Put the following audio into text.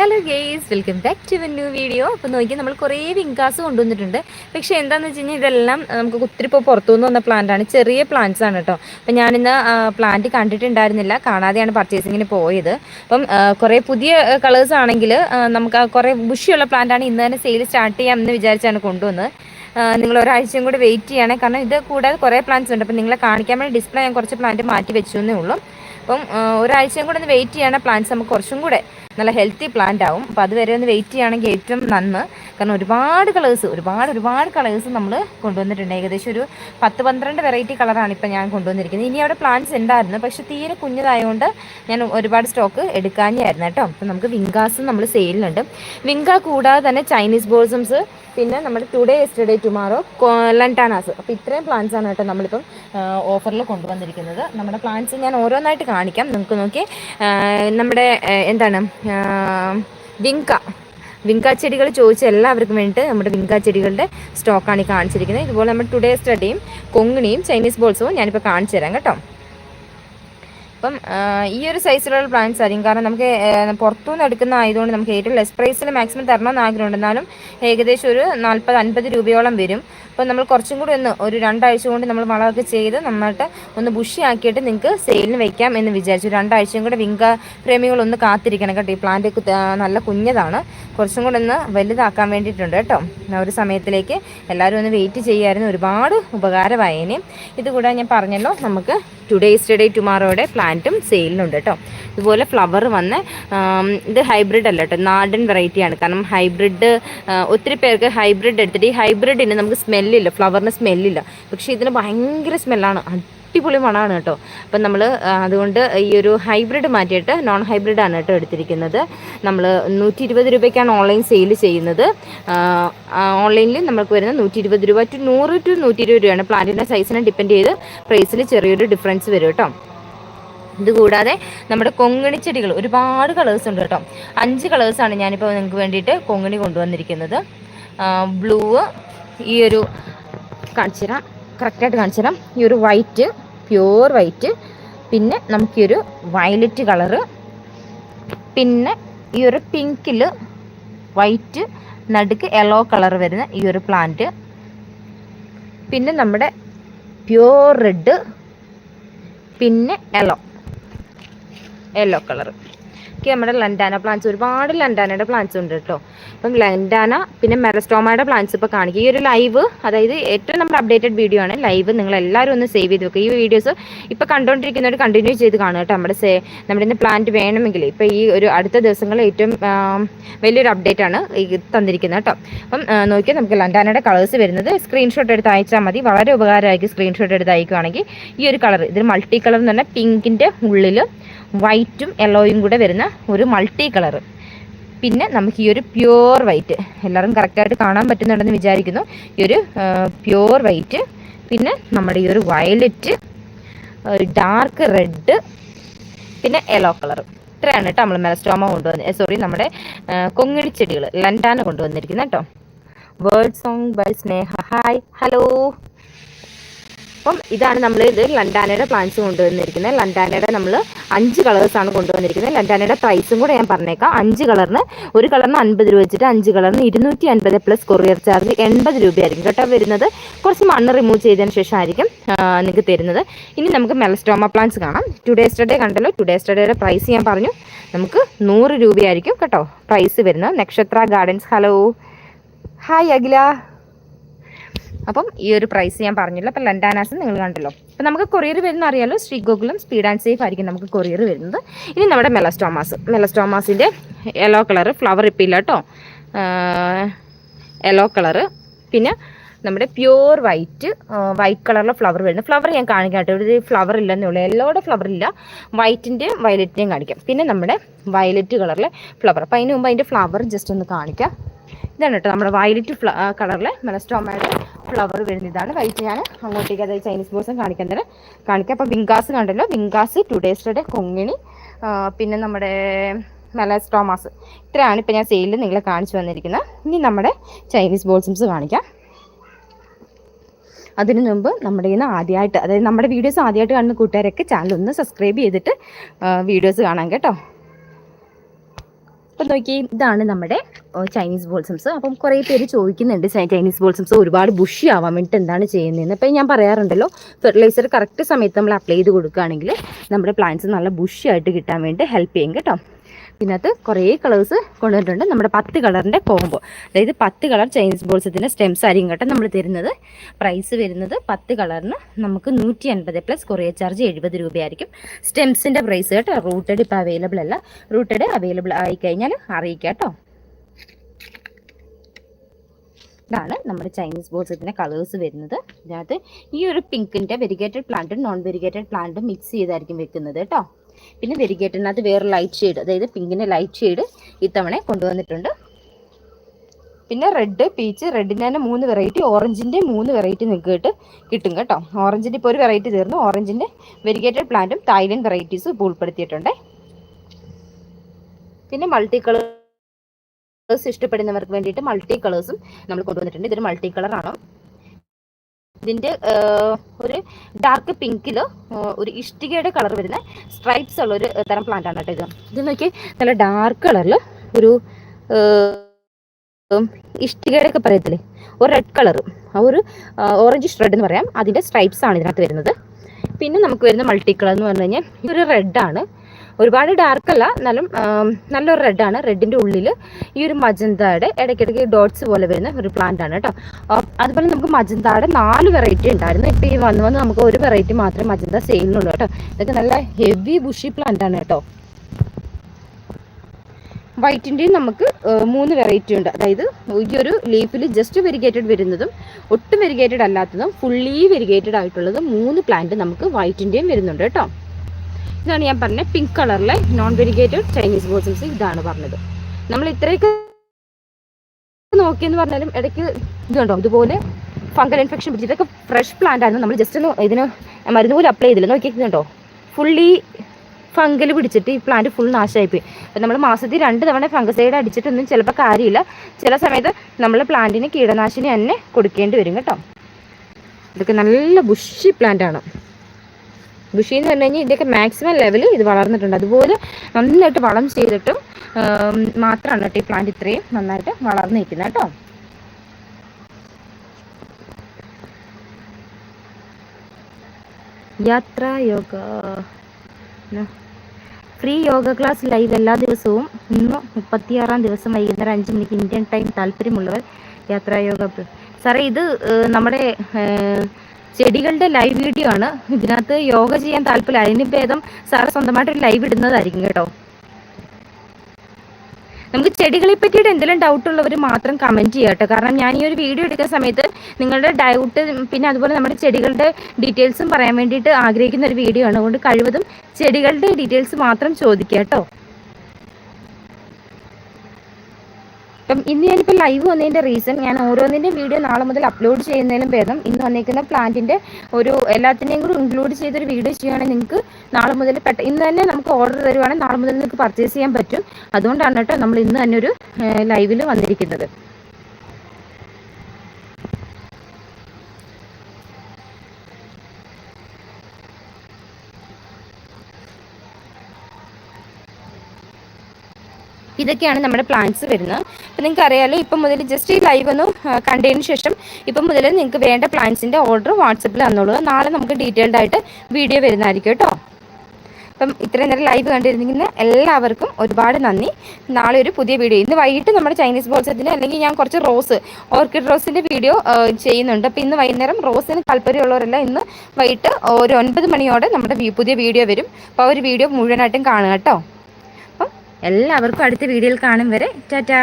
Hello guys welcome back to new video അപ്പോൾ നോക്കി നമ്മൾ കുറേ വിങ്കാസ് കൊണ്ടുവന്നിട്ടുണ്ട്. പക്ഷേ എന്താണെന്ന് വെച്ച് കഴിഞ്ഞാൽ ഇതെല്ലാം നമുക്ക് ഒത്തിരി ഇപ്പോൾ പുറത്തുനിന്ന് വന്ന പ്ലാന്റ് ആണ്. ചെറിയ പ്ലാന്റ്സ് ആണ് കേട്ടോ അപ്പോൾ ഞാനിന്ന് പ്ലാന്റ് കണ്ടിട്ടുണ്ടായിരുന്നില്ല. കാണാതെയാണ് പർച്ചേസിങ്ങിന് പോയത്. അപ്പം കുറേ പുതിയ കളേഴ്സ് ആണെങ്കിൽ നമുക്ക് കുറേ ബുഷിയുള്ള പ്ലാന്റ് ആണ് ഇന്ന് തന്നെ സെയിൽ സ്റ്റാർട്ട് ചെയ്യാം എന്ന് വിചാരിച്ചാണ് കൊണ്ടുവന്നത്. നിങ്ങൾ ഒരാഴ്ചയും കൂടി വെയിറ്റ് ചെയ്യണേ. കാരണം ഇത് കൂടാതെ കുറേ പ്ലാന്റ്സ് ഉണ്ട്. അപ്പം നിങ്ങളെ കാണിക്കാൻ വേണ്ടി ഡിസ്പ്ലേ ഞാൻ കുറച്ച് പ്ലാന്റ് മാറ്റി വെച്ചു എന്നേ ഉള്ളൂ. അപ്പം ഒരാഴ്ചയും കൂടെ ഒന്ന് വെയിറ്റ് ചെയ്യണ. പ്ലാന്റ്സ് നമുക്ക് കുറച്ചും കൂടെ നല്ല ഹെൽത്തി പ്ലാന്റ് ആവും. അപ്പോൾ അതുവരെ ഒന്ന് വെയിറ്റ് ചെയ്യുകയാണെങ്കിൽ ഏറ്റവും നന്ന്. കാരണം ഒരുപാട് കളേഴ്സ് ഒരുപാട് ഒരുപാട് കളേഴ്സ് നമ്മൾ കൊണ്ടുവന്നിട്ടുണ്ട്. ഏകദേശം ഒരു പത്ത് പന്ത്രണ്ട് വെറൈറ്റി കളറാണ് ഇപ്പോൾ ഞാൻ കൊണ്ടുവന്നിരിക്കുന്നത്. ഇനി അവിടെ പ്ലാന്റ്സ് ഉണ്ടായിരുന്നു. പക്ഷേ തീരെ കുഞ്ഞതായതുകൊണ്ട് ഞാൻ ഒരുപാട് സ്റ്റോക്ക് എടുക്കാഞ്ഞായിരുന്നു കേട്ടോ. അപ്പോൾ നമുക്ക് വിങ്കാസ് നമ്മൾ സെയിലുണ്ട് വിങ്ക കൂടാതെ തന്നെ ചൈനീസ് ബോൾസംസ് പിന്നെ നമ്മുടെ ടുഡേ എസ്റ്റർഡേ ടുമാറോ ലണ്ടാനാസ് അപ്പോൾ ഇത്രയും പ്ലാന്റ്സ് ആണ് കേട്ടോ നമ്മളിപ്പം ഓഫറിൽ കൊണ്ടുവന്നിരിക്കുന്നത്. നമ്മുടെ പ്ലാന്റ്സ് ഞാൻ ഓരോന്നായിട്ട് കാണിക്കാം. നമുക്ക് നോക്കി നമ്മുടെ എന്താണ് വിങ്ക. വിങ്ക ചെടികൾ ചോദിച്ച എല്ലാവർക്കും വേണ്ടിയിട്ട് നമ്മുടെ വിങ്ക ചെടികളുടെ സ്റ്റോക്കാണ് ഈ കാണിച്ചിരിക്കുന്നത്. ഇതുപോലെ നമ്മുടെ ടുഡേ സ്റ്റഡിയും കൊങ്ങിണിയും ചൈനീസ് ബോൾസും ഞാനിപ്പോൾ കാണിച്ചു തരാം കേട്ടോ. അപ്പം ഈ ഒരു സൈസിലുള്ള പ്ലാന്റ്സ് ആയിരിക്കും. കാരണം നമുക്ക് പുറത്തുനിന്ന് എടുക്കുന്ന ആയതുകൊണ്ട് നമുക്ക് ഏറ്റവും ലെസ് പ്രൈസിൽ മാക്സിമം തരണമെന്ന് ആഗ്രഹമുണ്ട്. എന്നാലും ഏകദേശം ഒരു നാൽപ്പത് അൻപത് രൂപയോളം വരും. അപ്പോൾ നമ്മൾ കുറച്ചും കൂടി ഒന്ന് ഒരു രണ്ടാഴ്ച കൊണ്ട് നമ്മൾ വളമൊക്കെ ചെയ്ത് നന്നായിട്ട് ഒന്ന് ബുഷിയാക്കിയിട്ട് നിങ്ങൾക്ക് സെയിലിന് വയ്ക്കാം എന്ന് വിചാരിച്ചു. രണ്ടാഴ്ചയും കൂടെ വിങ്ക പ്രേമികളൊന്ന് കാത്തിരിക്കണം കേട്ടോ. ഈ പ്ലാന്റ് നല്ല കുഞ്ഞതാണ്. കുറച്ചും കൂടെ ഒന്ന് വലുതാക്കാൻ വേണ്ടിയിട്ടുണ്ട് കേട്ടോ. ആ ഒരു സമയത്തിലേക്ക് എല്ലാവരും ഒന്ന് വെയിറ്റ് ചെയ്യായിരുന്നു. ഒരുപാട് ഉപകാരമായേനെ. ഇതുകൂടെ ഞാൻ പറഞ്ഞല്ലോ നമുക്ക് ടുഡേസ് ഡേ ടുമാറോയുടെ പ്ലാന്റും സെയിലിനുണ്ട് കേട്ടോ. ഇതുപോലെ ഫ്ലവർ വന്ന് ഇത് ഹൈബ്രിഡ് അല്ല കേട്ടോ. നാടൻ വെറൈറ്റിയാണ് കാരണം ഹൈബ്രിഡ് ഒത്തിരി പേർക്ക് ഹൈബ്രിഡ് എടുത്തിട്ട് ഈ ഹൈബ്രിഡിന് നമുക്ക് സ്മെല്ലില്ല ഫ്ലവറിന് സ്മെല്ലില്ല. പക്ഷേ ഇതിന് ഭയങ്കര സ്മെല്ലാണ്. അടിപൊളി മണമാണ് കേട്ടോ. അപ്പം നമ്മൾ അതുകൊണ്ട് ഈ ഒരു ഹൈബ്രിഡ് മാറ്റിയിട്ട് നോൺ ഹൈബ്രിഡ് ആണ് കേട്ടോ എടുത്തിരിക്കുന്നത്. നമ്മൾ നൂറ്റി ഇരുപത് രൂപയ്ക്കാണ് ഓൺലൈൻ സെയിൽ ചെയ്യുന്നത്. ഓൺലൈനിൽ നമുക്ക് വരുന്ന നൂറ്റി ഇരുപത് രൂപ ടു നൂറ് ടു നൂറ്റി ഇരുപത് രൂപയാണ്. പ്ലാന്റിന്റെ സൈസിനെ ഡിപ്പെൻഡ് ചെയ്ത് പ്രൈസിൽ ചെറിയൊരു ഡിഫറൻസ് വരും കേട്ടോ. ഇതുകൂടാതെ നമ്മുടെ കൊങ്ങിണി ചെടികൾ ഒരുപാട് കളേഴ്സ് ഉണ്ട് കേട്ടോ. അഞ്ച് കളേഴ്സാണ് ഞാനിപ്പോൾ നിങ്ങൾക്ക് വേണ്ടിയിട്ട് കൊങ്ങിണി കൊണ്ടുവന്നിരിക്കുന്നത്. ബ്ലൂ ഈ ഒരു കാണിച്ചു തരാം കറക്റ്റായിട്ട് കാണിച്ചു തരാം ഈ ഒരു വൈറ്റ് പ്യുവർ വൈറ്റ് പിന്നെ നമുക്ക് ഈ ഒരു വയലറ്റ് കളറ് പിന്നെ ഈ ഒരു പിങ്കിൽ വൈറ്റ് നടുക്ക് യെല്ലോ കളർ വരുന്ന ഈ ഒരു പ്ലാന്റ് പിന്നെ നമ്മുടെ പ്യുവർ റെഡ് പിന്നെ യെല്ലോ യെല്ലോ കളർ ഒക്കെ നമ്മുടെ ലണ്ടാന പ്ലാന്റ്സ് ഒരുപാട് ലണ്ടാനയുടെ പ്ലാന്റ്സ് ഉണ്ട് കേട്ടോ. അപ്പം ലണ്ടാന പിന്നെ മെറസ്റ്റോമയുടെ പ്ലാന്റ്സ് ഇപ്പോൾ കാണിക്കുക ഈ ഒരു ലൈവ് അതായത് ഏറ്റവും നമ്മുടെ അപ്ഡേറ്റഡ് വീഡിയോ ആണ്. ലൈവ് നിങ്ങൾ എല്ലാവരും ഒന്ന് സേവ് ചെയ്ത് വെക്കുക ഈ വീഡിയോസ് ഇപ്പോൾ കണ്ടുകൊണ്ടിരിക്കുന്നവർ കണ്ടിന്യൂ ചെയ്ത് കാണുക കേട്ടോ. നമ്മുടെ സേ നമ്മുടെ ഇന്ന് പ്ലാന്റ് വേണമെങ്കിൽ ഇപ്പോൾ ഈ ഒരു അടുത്ത ദിവസങ്ങളിൽ ഏറ്റവും വലിയൊരു അപ്ഡേറ്റ് ആണ് തന്നിരിക്കുന്നത് കേട്ടോ. അപ്പം നോക്കിയാൽ നമുക്ക് ലണ്ടാനയുടെ കളേഴ്സ് വരുന്നത്. സ്ക്രീൻഷോട്ട് എടുത്ത് അയച്ചാൽ മതി. വളരെ ഉപകാരമായിരിക്കും സ്ക്രീൻഷോട്ട് എടുത്ത് അയക്കുകയാണെങ്കിൽ ഈ ഒരു കളർ ഇതിൽ മൾട്ടി കളർ എന്ന് പറഞ്ഞാൽ പിങ്കിന്റെ ഉള്ളിൽ വൈറ്റും യെല്ലോയും കൂടെ വരുന്ന ഒരു മൾട്ടി കളർ. പിന്നെ നമുക്ക് ഈ ഒരു പ്യുവർ വൈറ്റ് എല്ലാവരും കറക്റ്റായിട്ട് കാണാൻ പറ്റുന്നുണ്ടെന്ന് വിചാരിക്കുന്നു. ഈ ഒരു പ്യുവർ വൈറ്റ് പിന്നെ നമ്മുടെ ഈ ഒരു വയലറ്റ് ഡാർക്ക് റെഡ് പിന്നെ യെല്ലോ കളർ. ഇത്രയാണ് കേട്ടോ നമ്മൾ മെലസ്റ്റോമ കൊണ്ടുവന്ന് സോറി നമ്മുടെ കൊങ്ങിണി ചെടികൾ ലണ്ടാന കൊണ്ടുവന്നിരിക്കുന്നത് കേട്ടോ. Word song by Sneha hi hello അപ്പം ഇതാണ് നമ്മൾ ഇത് ലണ്ടാനയുടെ പ്ലാന്റ്സ് കൊണ്ടുവന്നിരിക്കുന്നത്. ലണ്ടാനയുടെ നമ്മൾ അഞ്ച് കളേഴ്സാണ് കൊണ്ടുവന്നിരിക്കുന്നത്. ലണ്ടാനയുടെ പ്രൈസും കൂടെ ഞാൻ പറഞ്ഞേക്കാം. അഞ്ച് കളറിന് ഒരു കളറിന് അൻപത് രൂപ വെച്ചിട്ട് അഞ്ച് കളറിന് ഇരുന്നൂറ്റി അൻപത് പ്ലസ് കൊറിയർ ചാർജ് എൺപത് രൂപയായിരിക്കും കേട്ടോ വരുന്നത്. കുറച്ച് മണ്ണ് റിമൂവ് ചെയ്തതിന് ശേഷം ആയിരിക്കും നിങ്ങൾക്ക് തരുന്നത്. ഇനി നമുക്ക് മെലസ്റ്റോമ പ്ലാന്റ്സ് കാണാം. ടുഡേ സ്റ്റഡേ കണ്ടല്ലോ. ടുഡേ സ്റ്റഡേയുടെ പ്രൈസ് ഞാൻ പറഞ്ഞു. നമുക്ക് നൂറ് രൂപയായിരിക്കും കേട്ടോ പ്രൈസ് വരുന്നത്. നക്ഷത്ര ഗാർഡൻസ് ഹലോ ഹായ് അഖില. അപ്പം ഈ ഒരു പ്രൈസ് ഞാൻ പറഞ്ഞില്ല. അപ്പം ലണ്ടാനാസ് നിങ്ങൾ കണ്ടല്ലോ. അപ്പം നമുക്ക് കൊറിയർ വരുന്ന അറിയാലോ? ശ്രീഗോകുലം സ്പീഡ് ആൻഡ് സേഫ് ആയിരിക്കും നമുക്ക് കൊറിയർ വരുന്നത്. ഇനി നമ്മുടെ മെലസ്റ്റോമാസ് മെലസ്റ്റോമാസിന്റെ യെല്ലോ കളർ ഫ്ലവർ ഇപ്പില്ല കേട്ടോ യെല്ലോ കളറ് പിന്നെ നമ്മുടെ പ്യൂർ വൈറ്റ് വൈറ്റ് കളറിലെ ഫ്ലവർ വരുന്നത്. ഫ്ലവർ ഞാൻ കാണിക്കാം കേട്ടോ. ഒരു ഫ്ലവർ ഇല്ലെന്നേ ഉള്ളൂ. യെല്ലോയുടെ ഫ്ലവർ ഇല്ല. വൈറ്റിന്റെയും വയലറ്റിന്റെയും കാണിക്കാം. പിന്നെ നമ്മുടെ വയലറ്റ് കളറിലെ ഫ്ലവർ അപ്പോൾ അതിന് മുമ്പ് അതിന്റെ ഫ്ലവർ ജസ്റ്റ് ഒന്ന് കാണിക്കാം. ഇതാണ് കേട്ടോ നമ്മുടെ വയലറ്റ് ഫ്ല കളറിലെ മെലസ്റ്റോമയുടെ ഫ്ലവർ വരുന്ന ഇതാണ് വൈറ്റ് ഞാൻ അങ്ങോട്ടേക്ക് അതായത് ചൈനീസ് ബോൾസും കാണിക്കാൻ തരാം കാണിക്കാം അപ്പോൾ വിങ്കാസ് കണ്ടല്ലോ. വിങ്കാസ് ടു ഡേസ്റ്റയുടെ കൊങ്ങിണി പിന്നെ നമ്മുടെ മെലസ്റ്റോമാസ്. ഇത്രയാണ് ഇപ്പോൾ ഞാൻ സെയിലിൽ നിങ്ങളെ കാണിച്ചു വന്നിരിക്കുന്നത്. ഇനി നമ്മുടെ ചൈനീസ് ബോൾസംസ് കാണിക്കാം. അതിനു മുമ്പ് നമ്മുടെ ഇന്ന് ആദ്യമായിട്ട് അതായത് നമ്മുടെ വീഡിയോസ് ആദ്യമായിട്ട് കാണുന്ന കൂട്ടുകാരൊക്കെ ചാനൽ ഒന്ന് സബ്സ്ക്രൈബ് ചെയ്തിട്ട് വീഡിയോസ് കാണാം കേട്ടോ. അപ്പം നോക്കി ഇതാണ് നമ്മുടെ ചൈനീസ് ബോൾസംസ് അപ്പം കുറേ പേര് ചോദിക്കുന്നുണ്ട് ചൈനീസ് ബോൾസംസ് ഒരുപാട് ബുഷി ആവാൻ വേണ്ടിയിട്ട് എന്താണ് ചെയ്യുന്നതെന്ന്. അപ്പം ഞാൻ പറയാറുണ്ടല്ലോ ഫെർട്ടിലൈസർ കറക്റ്റ് സമയത്ത് നമ്മൾ അപ്ലൈ ചെയ്ത് കൊടുക്കുകയാണെങ്കിൽ നമ്മുടെ പ്ലാന്റ്സ് നല്ല ബുഷി ആയിട്ട് കിട്ടാൻ വേണ്ടി ഹെൽപ്പ് ചെയ്യും കേട്ടോ. ഇതിനകത്ത് കുറേ കളേഴ്സ് കൊണ്ടുവന്നിട്ടുണ്ട്. നമ്മുടെ പത്ത് കളറിന്റെ കോംബോ അതായത് പത്ത് കളർ ചൈനീസ് ബോൾസത്തിന്റെ സ്റ്റെംസ് ആയിരിക്കും കേട്ടോ നമ്മൾ തരുന്നത്. പ്രൈസ് വരുന്നത് പത്ത് കളറിന് നമുക്ക് നൂറ്റി അൻപത് പ്ലസ് കൊറിയർ ചാർജ് എഴുപത് രൂപയായിരിക്കും. സ്റ്റെംസിന്റെ പ്രൈസ് കേട്ടോ റൂട്ടഡ് ഇപ്പോൾ അവൈലബിൾ അല്ല. റൂട്ടഡ് അവൈലബിൾ ആയിക്കഴിഞ്ഞാൽ അറിയിക്കാം കേട്ടോ. ഇതാണ് നമ്മുടെ ചൈനീസ് ബോൾസത്തിന്റെ കളേഴ്സ് വരുന്നത്. ഇതിനകത്ത് ഈ ഒരു പിങ്കിന്റെ വെരിഗേറ്റഡ് പ്ലാന്റും നോൺ വെരിഗേറ്റഡ് പ്ലാന്റും മിക്സ് ചെയ്തായിരിക്കും വെക്കുന്നത് കേട്ടോ. പിന്നെ വെരികേറ്റിനകത്ത് വേറെ ലൈറ്റ് ഷെയ്ഡ് അതായത് പിങ്കിന്റെ ലൈറ്റ് ഷെയ്ഡ് ഇത്തവണ കൊണ്ടുവന്നിട്ടുണ്ട്. പിന്നെ റെഡ് പീച്ച് റെഡിന്റെ തന്നെ മൂന്ന് വെറൈറ്റി ഓറഞ്ചിന്റെ മൂന്ന് വെറൈറ്റി നിങ്ങൾക്ക് കിട്ടും കിട്ടും കേട്ടോ. ഓറഞ്ചിന്റെ ഇപ്പോൾ ഒരു വെറൈറ്റി തീർന്നു. ഓറഞ്ചിന്റെ വെരിഗേറ്റഡ് പ്ലാന്റും തായ്ലൻഡ് വെറൈറ്റീസും ഇപ്പോൾ ഉൾപ്പെടുത്തിയിട്ടുണ്ട്. പിന്നെ മൾട്ടി കളർ ഇഷ്ടപ്പെടുന്നവർക്ക് വേണ്ടിയിട്ട് മൾട്ടി കളേഴ്സും നമ്മൾ കൊണ്ടുവന്നിട്ടുണ്ട്. ഇതൊരു മൾട്ടി കളറാണ് ഇതിന്റെ ഒരു ഡാർക്ക് പിങ്കിൽ ഒരു ഇഷ്ടികയുടെ കളർ വരുന്ന സ്ട്രൈപ്സ് ഉള്ള ഒരു തരം പ്ലാന്റ് ആണ് കേട്ടോ ഇത്. ഇത് നോക്കി നല്ല ഡാർക്ക് കളറിൽ ഒരു ഇഷ്ടികയുടെ ഒക്കെ പറയത്തില്ലേ? ഒരു റെഡ് കളർ ആ ഒരു ഓറഞ്ച് റെഡ് എന്ന് പറയാം. അതിന്റെ സ്ട്രൈപ്സ് ആണ് ഇതിനകത്ത് വരുന്നത്. പിന്നെ നമുക്ക് വരുന്ന മൾട്ടി കളർ എന്ന് പറഞ്ഞു കഴിഞ്ഞാൽ റെഡ് റെഡാണ് ഒരുപാട് ഡാർക്ക് അല്ല എന്നാലും നല്ലൊരു റെഡാണ് റെഡിന്റെ ഉള്ളിൽ ഈ ഒരു മജന്തയുടെ ഇടയ്ക്കിടയ്ക്ക് ഡോട്ട്സ് പോലെ വരുന്ന ഒരു പ്ലാന്റ് ആണ് കേട്ടോ അതുപോലെ നമുക്ക് മജന്തയുടെ നാല് വെറൈറ്റി ഉണ്ടായിരുന്നു. ഇപ്പോൾ ഈ വന്ന് വന്ന് നമുക്ക് ഒരു വെറൈറ്റി മാത്രമേ മജന്ത സെയിലിനുള്ളൂ കേട്ടോ ഇതൊക്കെ നല്ല ഹെവി ബുഷി പ്ലാന്റ് ആണ് കേട്ടോ വൈറ്റിന്റെയും നമുക്ക് മൂന്ന് വെറൈറ്റി ഉണ്ട്. അതായത് ഈ ഒരു ലീഫിൽ ജസ്റ്റ് വെരിഗേറ്റഡ് വരുന്നതും ഒട്ടും വെരിഗേറ്റഡ് അല്ലാത്തതും ഫുള്ളി വെരിഗേറ്റഡ് ആയിട്ടുള്ളതും മൂന്ന് പ്ലാന്റ് നമുക്ക് വൈറ്റിന്റെയും വരുന്നുണ്ട് കേട്ടോ ഇതാണ് ഞാൻ പറഞ്ഞത് പിങ്ക് കളറിലെ നോൺ വെരിഗേറ്റഡ് ചൈനീസ് ബോൾസംസ് ഇതാണ് പറഞ്ഞത്. നമ്മൾ ഇത്രയൊക്കെ നോക്കിയെന്ന് പറഞ്ഞാലും ഇടയ്ക്ക് ഇതുണ്ടോ? ഇതുപോലെ ഫംഗൽ ഇൻഫെക്ഷൻ പിടിച്ച് ഇതൊക്കെ ഫ്രഷ് പ്ലാന്റ് ആയിരുന്നു. നമ്മൾ ജസ്റ്റ് ഒന്ന് ഇതിന് മരുന്ന് പോലും അപ്ലൈ ചെയ്തില്ല. നോക്കി ഇതുണ്ടോ? ഫുള്ളി ഫംഗൽ പിടിച്ചിട്ട് ഈ പ്ലാന്റ് ഫുൾ നാശമായിപ്പോയി. അപ്പം നമ്മൾ മാസത്തിൽ രണ്ട് തവണ ഫംഗസൈഡ് അടിച്ചിട്ടൊന്നും ചിലപ്പോൾ കാര്യമില്ല. ചില സമയത്ത് നമ്മൾ പ്ലാന്റിന് കീടനാശിനി തന്നെ കൊടുക്കേണ്ടി വരും കേട്ടോ. ഇതൊക്കെ നല്ല ബുഷി പ്ലാന്റ് ആണ്. ബുഷി എന്ന് പറഞ്ഞു കഴിഞ്ഞാൽ ഇതൊക്കെ മാക്സിമം ലെവൽ ഇത് വളർന്നിട്ടുണ്ട്. അതുപോലെ നന്നായിട്ട് വളം ചെയ്തിട്ടും മാത്രമാണ് കേട്ടോ ഈ പ്ലാന്റ് ഇത്രയും നന്നായിട്ട് വളർന്നു നിൽക്കുന്നത് കേട്ടോ. യാത്ര yoga. Free yoga class live എല്ലാ ദിവസവും ഇന്ന് മുപ്പത്തിയാറാം ദിവസം വൈകുന്നേരം അഞ്ച് മണിക്ക് ഇന്ത്യൻ ടൈം താല്പര്യമുള്ളവർ യാത്രായോഗ സാറേ ഇത് നമ്മുടെ ചെടികളുടെ ലൈവ് വീഡിയോ ആണ്. ഇതിനകത്ത് യോഗ ചെയ്യാൻ താല്പര്യം അതിന് ഭേദം സാറ് സ്വന്തമായിട്ട് ലൈവ് ഇടുന്നതായിരിക്കും കേട്ടോ. നമുക്ക് ചെടികളെ പറ്റിയിട്ട് എന്തെങ്കിലും ഡൗട്ട് ഉള്ളവർ മാത്രം കമന്റ് ചെയ്യാട്ടോ കാരണം ഞാൻ ഈ ഒരു വീഡിയോ എടുക്കുന്ന സമയത്ത് നിങ്ങളുടെ ഡൗട്ട് പിന്നെ അതുപോലെ നമ്മുടെ ചെടികളുടെ ഡീറ്റെയിൽസും പറയാൻ വേണ്ടിയിട്ട് ആഗ്രഹിക്കുന്ന ഒരു വീഡിയോ ആണ്. അതുകൊണ്ട് കഴിവതും ചെടികളുടെ ഡീറ്റെയിൽസ് മാത്രം ചോദിക്കുക കേട്ടോ. അപ്പം ഇന്ന് ഞാനിപ്പോൾ ലൈവ് വന്നതിന്റെ റീസൺ ഞാൻ ഓരോന്നിന്റെ വീഡിയോ നാളെ മുതൽ അപ്ലോഡ് ചെയ്യുന്നതിലും ഭേദം ഇന്ന് വന്നിരിക്കുന്ന പ്ലാന്റിന്റെ ഒരു എല്ലാത്തിനെയും കൂടി ഇൻക്ലൂഡ് ചെയ്തൊരു വീഡിയോ ചെയ്യുകയാണെങ്കിൽ നിങ്ങൾക്ക് നാളെ മുതൽ പെട്ട ഇന്ന് തന്നെ നമുക്ക് ഓർഡർ തരുവാണെങ്കിൽ നാളെ മുതൽ നിങ്ങൾക്ക് പർച്ചേസ് ചെയ്യാൻ പറ്റും. അതുകൊണ്ടാണ് കേട്ടോ നമ്മൾ ഇന്ന് തന്നെ ഒരു ലൈവിൽ വന്നിരിക്കുന്നത്. ഇതൊക്കെയാണ് നമ്മുടെ പ്ലാൻസ് വരുന്നത്. അപ്പോൾ നിങ്ങൾക്ക് അറിയാലോ ഇപ്പം മുതൽ ജസ്റ്റ് ഈ ലൈവ് ഒന്ന് കണ്ടതിന് ശേഷം ഇപ്പം മുതൽ നിങ്ങൾക്ക് വേണ്ട പ്ലാൻസിന്റെ ഓർഡർ വാട്സപ്പിൽ തന്നോളൂ. നാളെ നമുക്ക് ഡീറ്റെയിൽഡ് ആയിട്ട് വീഡിയോ വരുന്നതായിരിക്കും കേട്ടോ. അപ്പം ഇത്രയും നേരം ലൈവ് കണ്ടിരുന്നിരിക്കുന്ന എല്ലാവർക്കും ഒരുപാട് നന്ദി. നാളെ ഒരു പുതിയ വീഡിയോ ഇന്ന് വൈകിട്ട് നമ്മുടെ ചൈനീസ് ബോൾസത്തിന് അല്ലെങ്കിൽ ഞാൻ കുറച്ച് റോസ് ഓർക്കിഡ് റോസിന്റെ വീഡിയോ ചെയ്യുന്നുണ്ട്. അപ്പോൾ ഇന്ന് വൈകുന്നേരം റോസിന് താല്പര്യമുള്ളവരെല്ലാം ഇന്ന് വൈകിട്ട് ഒരു ഒൻപത് മണിയോടെ നമ്മുടെ പുതിയ വീഡിയോ വരും. അപ്പോൾ ഒരു വീഡിയോ മുഴുവനായിട്ടും കാണുക കേട്ടോ. എല്ലാവർക്കും അടുത്ത വീഡിയോയിൽ കാണും വരെ. ടാറ്റാ.